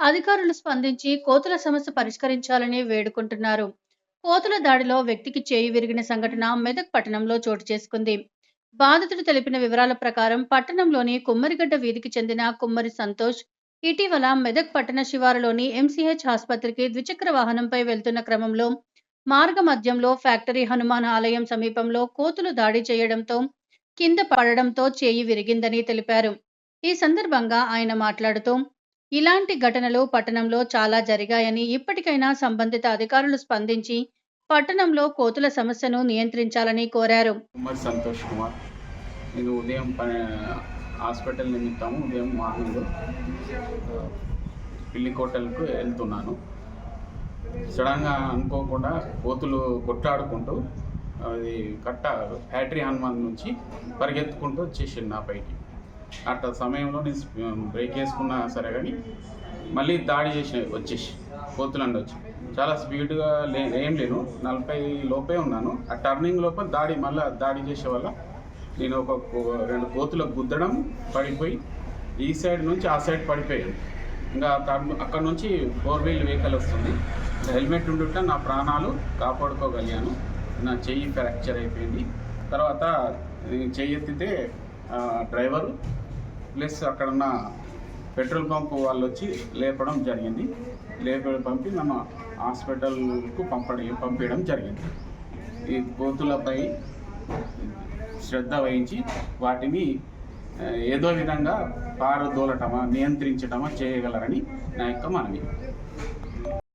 అధికారులు స్పందించి కోతుల సమస్య పరిష్కరించాలని వేడుకుంటున్నారు. కోతుల దాడిలో వ్యక్తికి చేయి విరిగిన సంఘటన మెదక్ పట్టణంలో చోటు చేసుకుంది. బాధితుడు తెలిపిన వివరాల ప్రకారం పట్టణంలోని కుమ్మరిగడ్డ వీధికి చెందిన కుమ్మరి సంతోష్ ఇటీవల మెదక్ పట్టణ శివారులోని ఎంసీహెచ్ ఆసుపత్రికి ద్విచక్ర వాహనంపై వెళ్తున్న క్రమంలో మార్గ మధ్యంలో ఫ్యాక్టరీ హనుమాన్ ఆలయం సమీపంలో కోతులు దాడి చేయడంతో కింద పడడంతో చేయి విరిగిందని తెలిపారు. ఈ సందర్భంగా ఆయన మాట్లాడుతూ ఇలాంటి ఘటనలు పట్టణంలో చాలా జరిగాయని ఇప్పటికైనా సంబంధిత అధికారులు స్పందించి పట్టణంలో కోతుల సమస్యను నియంత్రించాలని కోరారు. కుమార్ సంతోష్ కుమార్. నేను ఉదయం హాస్పిటల్ నిమిత్తం ఉదయం మార్నింగ్ పిల్లి కోటలకు వెళ్తున్నాను. సడన్గా అనుకోకుండా కోతులు కొట్టాడుకుంటూ అది కట్ట ఫ్యాక్టరీ హనుమాన్ నుంచి పరిగెత్తుకుంటూ వచ్చేసింది నా పైకి. అట్ట సమయంలో నేను బ్రేక్ వేసుకున్నా సరే కానీ మళ్ళీ దాడి చేసి వచ్చేసి కోతులండి వచ్చి. చాలా స్పీడ్గా లే ఏం లేను నలభై లోపే ఉన్నాను. ఆ టర్నింగ్ లోపల దాడి మళ్ళీ దాడి చేసే వల్ల నేను ఒక రెండు కోతులకు గుద్దడం పడిపోయి ఈ సైడ్ నుంచి ఆ సైడ్ పడిపోయాను. ఇంకా టర్న్ అక్కడ నుంచి ఫోర్ వీల్ వెహికల్ వస్తుంది. హెల్మెట్ ఉండుట నా ప్రాణాలు కాపాడుకోగలిగాను. నా చెయ్యి ఫ్రాక్చర్ అయిపోయింది. తర్వాత చెయ్యి ఎత్తితే డ్రైవరు ప్లస్ అక్కడ ఉన్న పెట్రోల్ పంప్ వాళ్ళు వచ్చి లేపడం జరిగింది. లేప పంపి మన హాస్పిటల్కు పంపడం పంపించడం జరిగింది. ఈ కోతులపై శ్రద్ధ వహించి వాటిని ఏదో విధంగా పారదోలటమా నియంత్రించటమా చేయగలరని నా యొక్క మనవి.